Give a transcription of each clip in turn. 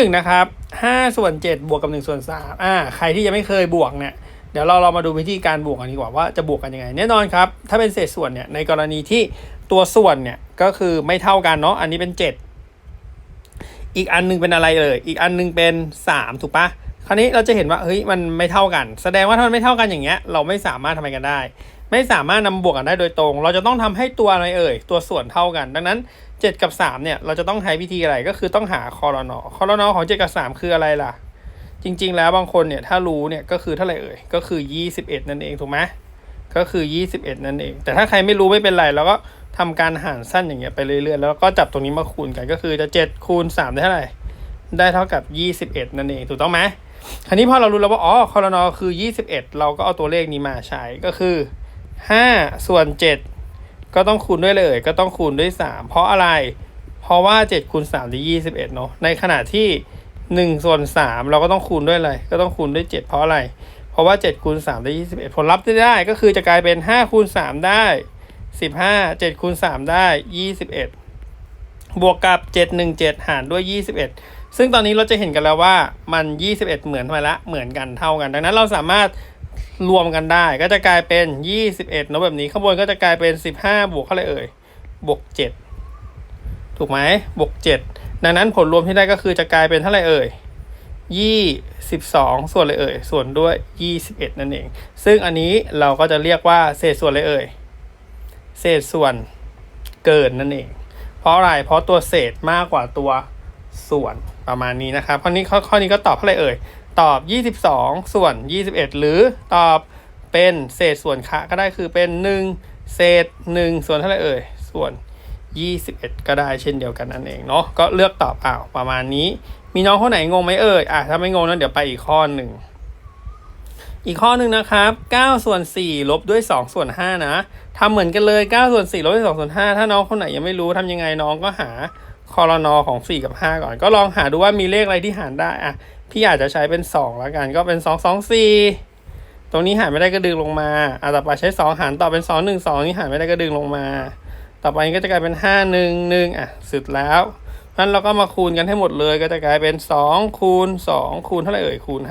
หนึ่งนะครับห้าส่วนเจ็ดบวกกับหนึ่งส่วนสามอ่าใครที่ยังไม่เคยบวกเนี่ยเดี๋ยวเราเรามาดูวิธีการบวกกันดีกว่าว่าจะบวกกันยังไงแน่นอนครับ ถ้าเป็นเศษส่วนเนี่ยในกรณีที่ตัวส่วนเนี่ยก็คือไม่เท่ากันเนาะอันนี้เป็นเจ็ดอีกอันหนึงเป็นอะไรเลย อีกอันหนึงเป็นสามถูกปะคราวนี้เราจะเห็นว่าเฮ้ยมันไม่เท่ากัน แสดงว่าถ้ามันไม่เท่ากันอย่างเงี้ยเราไม่สามารถทำอะไรกันได้ ไม่สามารถนำบวกกันได้โดยตรง เราจะต้องทำให้ตัวอะไรเอ่ย ตัวส่วนเท่ากัน ดังนั้น 7 กับ 3 เนี่ย เราจะต้องใช้วิธีอะไร ก็คือต้องหาคอรนอคอรนอของ 7 กับ 3 คืออะไรล่ะ จริง ๆ แล้วบางคนเนี่ย ถ้ารู้เนี่ย ก็คือเท่าไหร่เอ่ย ก็คือ 21 นั่นเอง ถูกไหมก็คือ 21 นั่นเอง แต่ถ้าใครไม่รู้ไม่เป็นไร เราก็ทำการหารสั้นอย่างเงี้ยไปเรื่อยๆ แล้วก็จับตรงนี้มาคูณกัน ก็คือจะ 7 คูณ 3 ได้เท่าไหร่ ได้เท่ากับ 21 นั่นเอง ถูกต้องไหมคราวนี้พอเรารู้แล้วว่า อ๋อคอรนอคือ 21 เราก็เอาตัวเลขนี้มาใช้ ก็คือ 5 ส่วน 7 ก็ต้องคูณด้วยเลย ก็ต้องคูณด้วย 3 เพราะอะไร เพราะว่า 7คูณ3ได้21เนาะในขณะที่1ส่วน3เราก็ต้องคูณด้วยอะไรก็ต้องคูณด้วย 7 เพราะอะไร เพราะว่า7คูณ3ได้ 21 ผลลัพธ์ที่ได้ก็คือจะกลายเป็น5คูณ3ได้ 15 7คูณ3ได้ 21 บวกกับ 717 หารด้วย 21 ซึ่งตอนนี้เราจะเห็นกันแล้วว่ามัน 21 เหมือนมาละเหมือนกันเท่ากัน ดังนั้นเราสามารถ รวมกันได้ ก็จะกลายเป็น 21เนอะแบบนี้ข้างบนก็จะกลายเป็น 15 บวกเท่าไรเอ่ยบวก 7 ถูกไหมบวก 7 ดังนั้นผลรวมที่ได้ก็คือจะกลายเป็นเท่าไรเอ่ย22ส่วนอะไรเอ่ย ส่วนด้วย21นั่นเอง ซึ่งอันนี้เราก็จะเรียกว่าเศษส่วนอะไรเอ่ย เศษส่วนเกินนั่นเอง เพราะอะไร เพราะตัวเศษมากกว่าตัวส่วนประมาณนี้นะครับข้อนี้ข้อนี้ก็ตอบเท่าไรเอ่ย ตอบ 22 ส่วน 21 หรือตอบเป็นเศษส่วนคะก็ได้คือเป็น 1 เศษ 1 ส่วนเท่าไหร่เอ่ย ส่วน 21 ก็ได้เช่นเดียวกันนั่นเองเนาะก็เลือกตอบอ้าวประมาณนี้ มีน้องคนไหนงงไหมเอ่ยอะถ้าไม่งงนั้นเดี๋ยวไปอีกข้อหนึ่งอีกข้อหนึ่งนะครับ9ส่วน4ลบด้วย 2 ส่วน 5 นะทำเหมือนกันเลย9ส่วน4ลบด้วย 2 ส่วน 5 ถ้าน้องคนไหนยังไม่รู้ทำยังไงน้องก็หาคอรนอของ 4 กับ 5 ก่อน ก็ลองหาดูว่ามีเลขอะไรที่หารได้อะ พี่อาจจะใช้เป็น2แล้วกันก็เป็น 2 2 4 ตรงนี้หารไม่ได้ก็ดึงลงมาอะต่อไปใช้ 2 หารต่อเป็น 2 1 2 นี่หารไม่ได้ก็ดึงลงมา ต่อไปก็จะกลายเป็น 5 1 1อะสุดแล้วนั้นเราก็มาคูณกันให้หมดเลยก็จะกลายเป็น 2 คูณ 2 คูณเท่าไหร่เอ่ยคูณ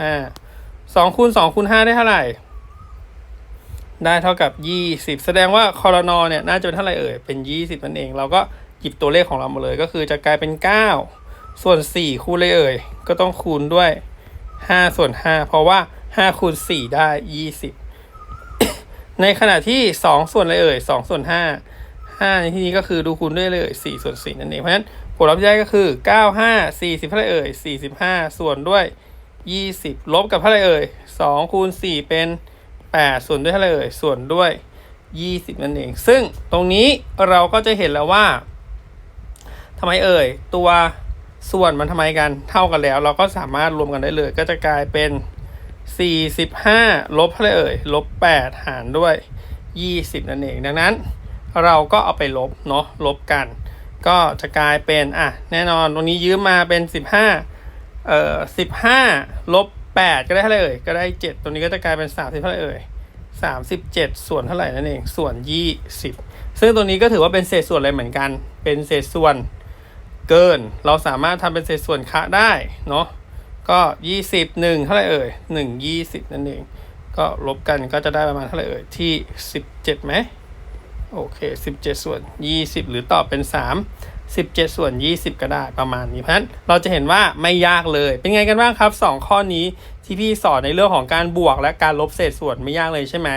5 2คูณ2คูณ5ได้เท่าไหร่ ได้เท่ากับ 20 แสดงว่าคอรนอเนี่ยน่าจะเป็นเท่าไหร่เอ่ยเป็น 20 นั่นเอง เราก็หยิบตัวเลขของเรามาเลยก็คือจะกลายเป็น 9 ส่วน 4 คูณเลยเอ่ย ก็ต้องคูณด้วย 5 ส่วน 5 เพราะว่า 5 คูณ 4 ได้ 20 ในขณะที่ 2 ส่วนเลยเอ่ย 2 ส่วน 5 5 ในที่นี้ก็คือดูคูณด้วยเลย4 ส่วน 4 นั่นเอง เพราะฉะนั้นผลลัพธ์ที่ได้ก็คือ 9 5 40เท่าไรเอ่ย 45 ส่วนด้วย 20 ลบกับเท่าไรเอ่ย 2 คูณ 4 เป็น 8 ส่วนด้วยเท่าไรเอ่ย ส่วนด้วย 20 นั่นเอง ซึ่งตรงนี้เราก็จะเห็นแล้วว่าทำไมเอ่ย ตัว ส่วนมันทำไมกันเท่ากันแล้ว เราก็สามารถรวมกันได้เลย ก็จะกลายเป็น 45 ลบเท่าไรเอ่ยลบ 8 หารด้วย 20 นั่นเอง ดังนั้นเราก็เอาไปลบเนาะลบกัน ก็จะกลายเป็นอะแน่นอนตรงนี้ยืมมาเป็น 15เอ่อ15 ลบ 8 ก็ได้เท่าไรเอ่ยก็ได้ 7 ตรงนี้ก็จะกลายเป็น 30 เท่าไรเอ่ย37 ส่วนเท่าไหร่นั่นเองส่วน 20 ซึ่งตัวนี้ก็ถือว่าเป็นเศษส่วนอะไรเหมือนกัน เป็นเศษส่วน เกิน เราสามารถทำเป็นเศษส่วนคะได้เนาะก็20 1เท่าไหร่เอ่ย1 20นั่นเอง ก็ลบกันก็จะได้ประมาณเท่าไหร่เอ่ยที่17ไหมโอเค17ส่วน20หรือตอบเป็น3 17ส่วน20ก็ได้ประมาณนี้เพราะฉะนั้นเราจะเห็นว่าไม่ยากเลย เป็นไงกันบ้างครับ2ข้อนี้ที่พี่สอนในเรื่องของการบวกและการลบเศษส่วนไม่ยากเลยใช่ไหม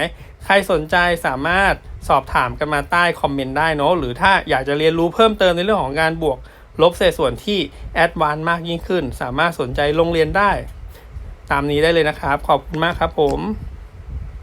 ใครสนใจสามารถสอบถามกันมาใต้คอมเมนต์ได้เนอะหรือถ้าอยากจะเรียนรู้เพิ่มเติมในเรื่องของการบวก ลบเศษส่วนที่แอดวานซ์มากยิ่งขึ้น สามารถสนใจลงเรียนได้ ตามนี้ได้เลยนะครับ ขอบคุณมากครับผม